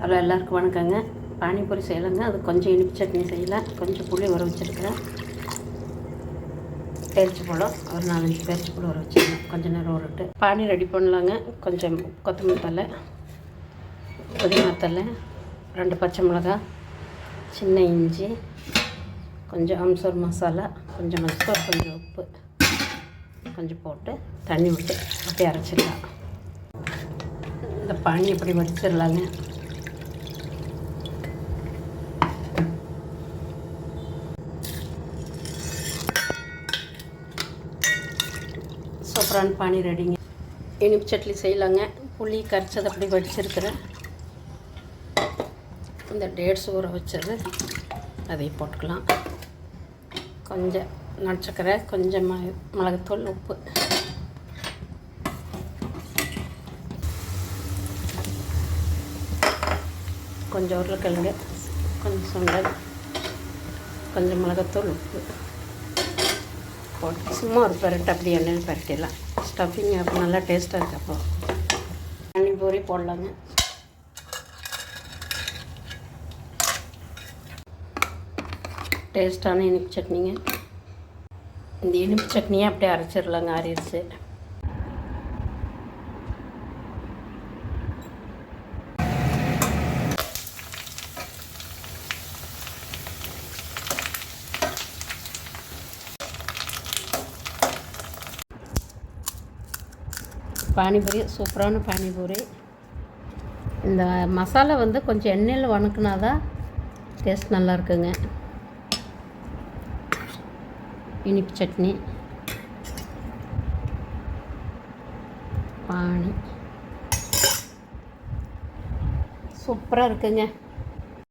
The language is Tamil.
ஹலோ எல்லாருக்கும் வணக்கங்க. பானிபூரி செய்யலைங்க. அது கொஞ்சம் இனிப்பு சட்னி செய்யலை. கொஞ்சம் புளி ஊற வச்சுருக்கிறேன். பேரிச்சி பழம் ஒரு நாலஞ்சு பேரிச்சி பழம் ஊற வச்சுருக்கேன். கொஞ்சம் நேரம் ஊறட்டு. பானி ரெடி பண்ணலாங்க. கொஞ்சம் கொத்தமல்லி தலை புதினா தலை ரெண்டு பச்சை மிளகாய் சின்ன இஞ்சி கொஞ்சம் அம்சூர் மசாலா கொஞ்சம் மஞ்சள் கொஞ்சம் உப்பு கொஞ்சம் போட்டு தண்ணி விட்டு அப்படியே அரைச்சிடலாம். இந்த பானி இப்படி வடிச்சிடலாங்க? சூப்பரான பானி ரெடிங்க. இனிப்பு சட்னி செய்யலாங்க. புளி கரைச்சது அப்படி வடிச்சிருக்கிறேன். இந்த டேட்ஸ் ஊற வச்சது அதை போட்டுக்கலாம். கொஞ்சம் நட்சக்கரை கொஞ்சம் ம மிளகுத்தூள் உப்பு. கொஞ்சம் உருளைக்கிழங்கு கொஞ்சம் சுண்டல் கொஞ்சம் மிளகுத்தூள் உப்பு. போட்டு சும்மா ஒரு பெரட்டு அப்படி எண்ணெயில் பரட்டிடலாம். ஸ்டஃபிங் அப்போ நல்லா டேஸ்ட்டாக இருக்கு அப்போ. தண்ணி பூரி போடலாங்க. டேஸ்ட்டான இனிப்பு சட்னிங்க. இந்த இனிப்பு சட்னியை அப்படியே அரைச்சிடலாங்க ஆறிடுச்சு. பானிபூரி சூப்பரான பானிபூரி. இந்த மசாலா வந்து கொஞ்சம் எண்ணெயில் வணக்குனா தான் டேஸ்ட் நல்லா இருக்குங்க இனிப்பு சட்னி. பானி. சூப்பராக இருக்குங்க.